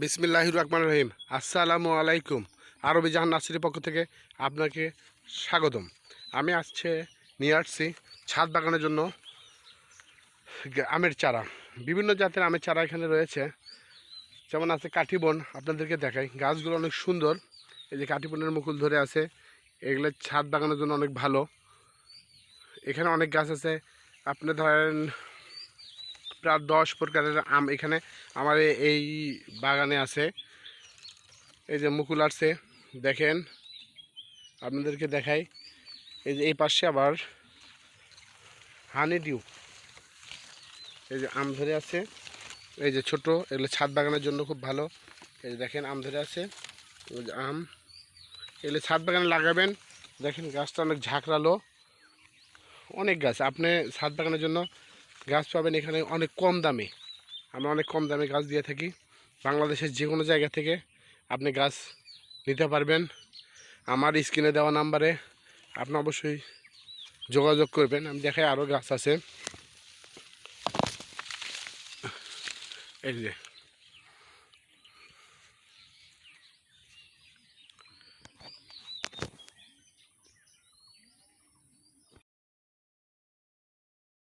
বিসমিল্লাহ রহমান রহিম। আসসালামু আলাইকুম। আরবি জাহান নার্সারির পক্ষ থেকে আপনাকে স্বাগতম। আমি আসছে নিয়ে আসছি ছাদ বাগানের জন্য আমের চারা। বিভিন্ন জাতের আমের চারা এখানে রয়েছে। যেমন আছে কাঠিবন আপনাদেরকে দেখাই। গাছগুলো অনেক সুন্দর। এই যে কাঠিবনের মুকুল ধরে আছে। এগুলো ছাদ বাগানের জন্য অনেক ভালো। এখানে অনেক গাছ আছে। আপনি ধরেন প্রায় দশ প্রকারের আম এখানে আমার এই বাগানে আছে। এই যে মুকুল আসছে, দেখেন। আপনাদেরকে দেখাই। এই যে এই পাশে আবার হানি ডিউ। এই যে আম ধরে আছে। এই যে ছোট, এগুলো ছাদ বাগানের জন্য খুব ভালো। এই যে দেখেন, আম ধরে আছে। ওই যে আম। এগুলো ছাদ বাগানে লাগাবেন। দেখেন গাছটা অনেক ঝাঁকড়ালো। অনেক গাছ। আপনি ছাদ বাগানের জন্য গাছ পাবেন এখানে অনেক কম দামে। আমরা অনেক কম দামে গাছ দিয়ে থাকি। বাংলাদেশের যে কোনো জায়গা থেকে আপনি গাছ নিতে পারবেন। আমার স্ক্রিনে দেওয়া নাম্বারে আপনি অবশ্যই যোগাযোগ করবেন। আমি দেখাই আরও গাছ আছে। এই যে।